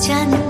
家